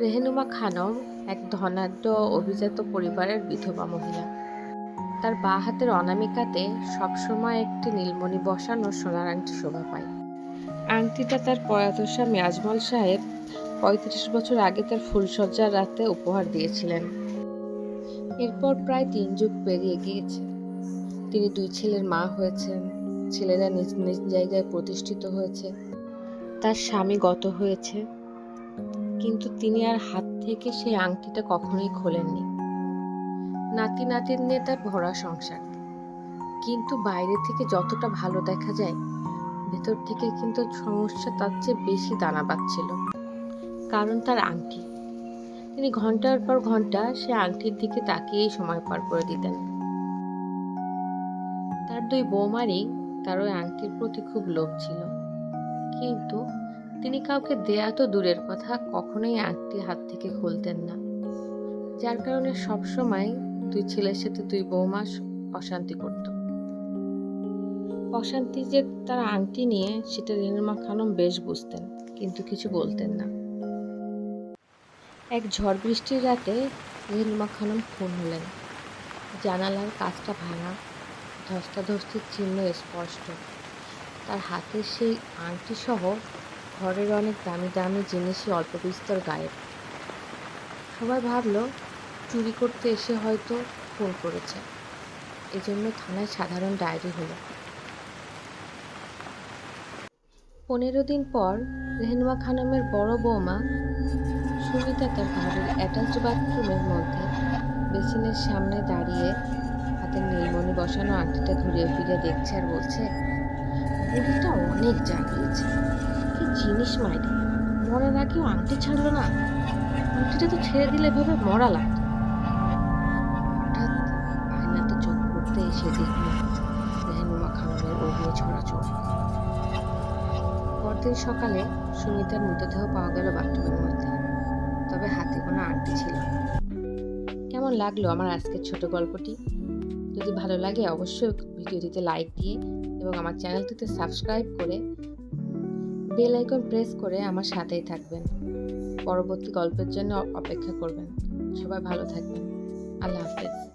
রেহেনুমা খানম এক ধনাঢ্য অভিজাত পরিবারের বিধবা মহিলা। তার বাঁ হাতের অনামিকাতে সবসময় একটি নীলমণি বসানো সোনার আংটি শোভা পায়। আংটিটা তার প্রয়াত স্বামী আজমল সাহেব পঁয়ত্রিশ বছর আগে তার ফুলসজ্জার রাতে উপহার দিয়েছিলেন। এরপর প্রায় তিন যুগ পেরিয়ে গিয়েছে। তিনি দুই ছেলের মা হয়েছেন, ছেলেরা নিজ নিজ জায়গায় প্রতিষ্ঠিত হয়েছে। তার স্বামী গত হয়েছে। কিন্তু তিনি আর হাত থেকে সেই আংটিটা কখনোই খোলেননি। নাতি নাতির নিয়ে তার ভরা সংসার। কিন্তু বাইরে থেকে যতটা ভালো দেখা যায়, ভেতর থেকে কিন্তু সমস্যা তার চেয়ে বেশি দানা পাচ্ছিল কারণ তার আংটি। তিনি ঘণ্টার পর ঘণ্টা সে আংটির দিকে তাকিয়েই সময় পার করে দিতেন। তার দুই বৌমারই তার ওই আংটির প্রতি খুব লোভ ছিল। কিন্তু তিনি কাউকে দেয়া তো দূরের কথা কখনোই আংটি হাত থেকে খুলতেন না। যার কারণে সবসময় দুই ছেলের সাথে দুই বৌমা অশান্তি করত। অশান্তি যে তার আংটি নিয়ে সেটা রেনুমা খানম বেশ বুঝতেন, কিন্তু কিছু বলতেন না। এক ঝড় বৃষ্টির রাতে রেনুমা খানম খুন হলেন জানালার কাজটা ভাঙা, ধস্তাধস্তির চিহ্ন স্পষ্ট। তার হাতের সেই আংটি সহ ঘরের অনেক দামি দামি জিনিসই অল্প বিস্তর গায়েব। সবাই ভাবলো, চুরি করতে এসে হয়তো ফোন করেছে। এজন্য থানায় সাধারণ ডায়েরি হলো। পনেরো দিন পর রেহনুমা খানমের বড় বৌমা সুমিতা তার ঘরের অ্যাটাচড বাথরুমের মধ্যে বেসিনের সামনে দাঁড়িয়ে হাতে নীলমণি বসানো আংটিটা ঘুরিয়ে ফিরে দেখছে আর বলছে, বুড়িটা অনেক জাগিয়েছে। জিনিস মাইরি। মরার আগেও আংটি ছাড়লো না। আংটিটা তো ছেড়ে দিলে এভাবে মরা লাগতো। হঠাৎ আয়নাতে চোখ পড়তে এসে দেখল। রেহানুমা খানমের অগ্নি ছড়াছড়ি পরদিন সকালে সুমিতার মৃতদেহ পাওয়া গেল বাথরুমের মধ্যে। তবে হাতে কোনো আংটি ছিল কেমন লাগল আমার আজকের ছোট গল্পটি? যদি ভালো লাগে অবশ্যই ভিডিওটিতে লাইক দিয়ে এবং আমার চ্যানেলটিতে সাবস্ক্রাইব করে বেল আইকন প্রেস করে আমার সাথেই থাকবেন। পরবর্তী গল্পের জন্য অপেক্ষা করবেন। সবাই ভালো থাকবেন। আল্লাহ হাফেজ।